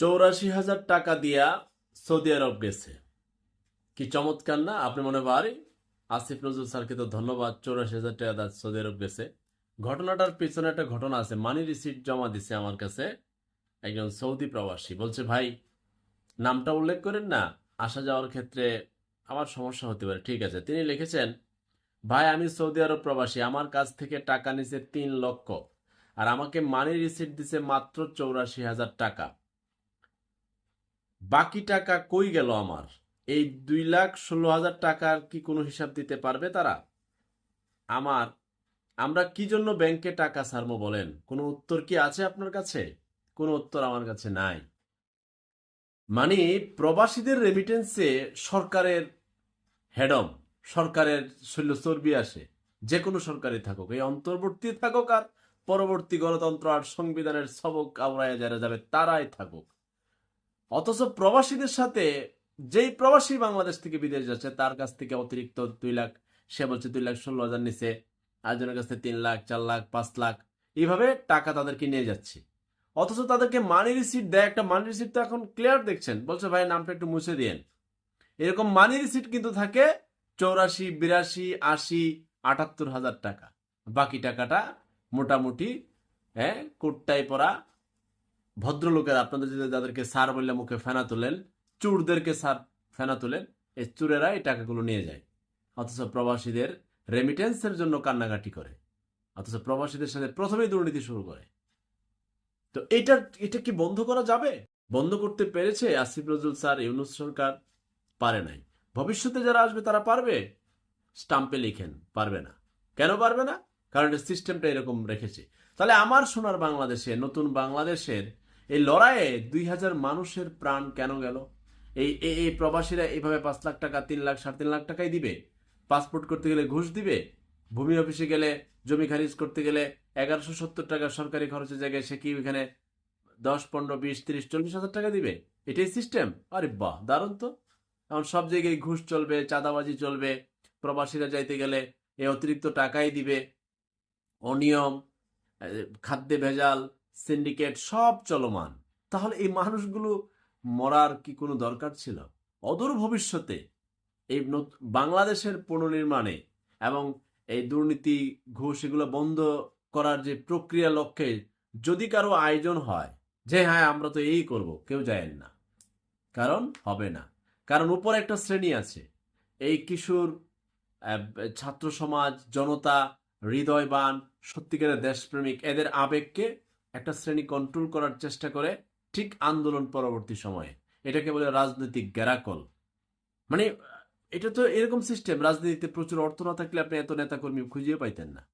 চৌরাশি হাজার টাকা দিয়া সৌদি আরব গেছে। কি চমৎকার না? আপনি মনে পারে আসিফ নজরুল স্যারকে তো ধন্যবাদ, চৌরাশি হাজার টাকা সৌদি আরব গেছে। ঘটনাটার পিছনে একটা ঘটনা আছে, মানি রিসিট জমা দিছে আমার কাছে একজন সৌদি প্রবাসী। বলছে, ভাই, নামটা উল্লেখ করেন না, আসা যাওয়ার ক্ষেত্রে আমার সমস্যা হতে পারে। ঠিক আছে, তিনি লিখেছেন, ভাই, আমি সৌদি আরব প্রবাসী, আমার কাছ থেকে টাকা নিছে তিন লক্ষ, আর আমাকে মানি রিসিট দিছে মাত্র চৌরাশি হাজার টাকা। বাকি টাকা কই গেল আমার? এই দুই লাখ ষোলো হাজার টাকার কি কোনো হিসাব দিতে পারবে তারা? আমার, আমরা কি জন্য ব্যাংকে টাকা ছাড়বো বলেন? কোনো উত্তর কি আছে আপনার কাছে? কোনো উত্তর আমার কাছে নাই। মানে প্রবাসীদের রেমিটেন্সে সরকারের হেডম সরকারের শৈল্য চর্বি আসে। যে কোনো সরকারই থাকুক, এই অন্তর্বর্তী থাকুক আর পরবর্তী গণতন্ত্র আর সংবিধানের সবক আওড়ায় যারা যাবে তারাই থাকুক। অথচ প্রবাসীদের সাথে যেই প্রবাসী বাংলাদেশ থেকে বিদেশ যাচ্ছে, তার কাছ থেকে অতিরিক্ত দুই লাখ, সে বলছে দুই লাখ ষোলো হাজার নিচে, আরেকজনের কাছ তিন লাখ, চার লাখ, পাঁচ লাখ, এইভাবে টাকা তাদেরকে নিয়ে যাচ্ছে। অথচ তাদেরকে মানি রিসিট দেয়, একটা মানি রিসিট তো এখন ক্লিয়ার দেখছেন। বলছে, ভাই, নামটা একটু মুছে দিয়েন। এরকম মানি রিসিট কিন্তু থাকে চৌরাশি, বিরাশি, আশি, আটাত্তর হাজার টাকা। বাকি টাকাটা মোটামুটি হ্যাঁ কোটটাই পরা ভদ্রলোকের আপনাদের যদি যাদেরকে স্যার বললে মুখে ফেনা তোলেন, চুরদেরকে সার ফেনা তোলেন, এই চুরেরা এই টাকাগুলো নিয়ে যায়। অথচ প্রবাসীদের রেমিটেন্সের জন্য কান্নাকাটি করে। অথচ প্রবাসীদের সাথে প্রথমেই দুর্নীতি শুরু করে। তো এটা এটা কি বন্ধ করা যাবে? বন্ধ করতে পেরেছে আসিফ নজরুল স্যার, ইউনুস সরকার? পারে নাই। ভবিষ্যতে যারা আসবে তারা পারবে? স্টাম্পে লিখেন, পারবে না। কেন পারবে না? কারণ সিস্টেমটা এরকম রেখেছে। তাহলে আমার সোনার বাংলাদেশে, নতুন বাংলাদেশের এই লড়াইয়ে দুই হাজার মানুষের প্রাণ কেন গেল? এই, এই- প্রবাসীরা এইভাবে পাঁচ লাখ টাকা, তিন লাখ, সাড়ে তিন লাখ টাকাই দিবে? পাসপোর্ট করতে গেলে ঘুষ দিবে? ভূমি অফিসে গেলে জমি খারিজ করতে গেলে এগারোশো সত্তর টাকা সরকারি খরচের জায়গায় সে কি ওইখানে দশ, পনেরো, বিশ, তিরিশ, চল্লিশ হাজার টাকা দিবে? এটাই সিস্টেম আরে বাহ, দারুণ তো। এখন সব জায়গায় ঘুষ চলবে, চাঁদাবাজি চলবে, প্রবাসীরা যাইতে গেলে এ অতিরিক্ত টাকাই দিবে। অনিয়ম খাদ্যে ভেজাল সিন্ডিকেট সব চলমান। তাহলে এই মানুষগুলো মরার কি কোনো দরকার ছিল? অদূর ভবিষ্যতে এই বাংলাদেশের পুনর্নির্মাণে এবং এই দুর্নীতি, ঘুষ এগুলো বন্ধ করার যে প্রক্রিয়া লক্ষ্যে যদি কারও আয়োজন হয়, যে হ্যাঁ আমরা তো এই করব, কেউ যায় না। কারণ হবে না। কারণ উপরে একটা শ্রেণি আছে। এই কিশোর ছাত্র সমাজ, জনতা, হৃদয়বান, সত্যিকারের দেশপ্রেমিক, এদের আবেগকে একটা শ্রেণি কন্ট্রোল করার চেষ্টা করে ঠিক আন্দোলন পরবর্তী সময়ে। এটাকে বলে রাজনৈতিক গ্যারাকল। মানে এটা তো এরকম সিস্টেম রাজনীতিতে প্রচুর অর্থ না থাকলে আপনি এত নেতাকর্মী খুঁজেও পাইতেন না।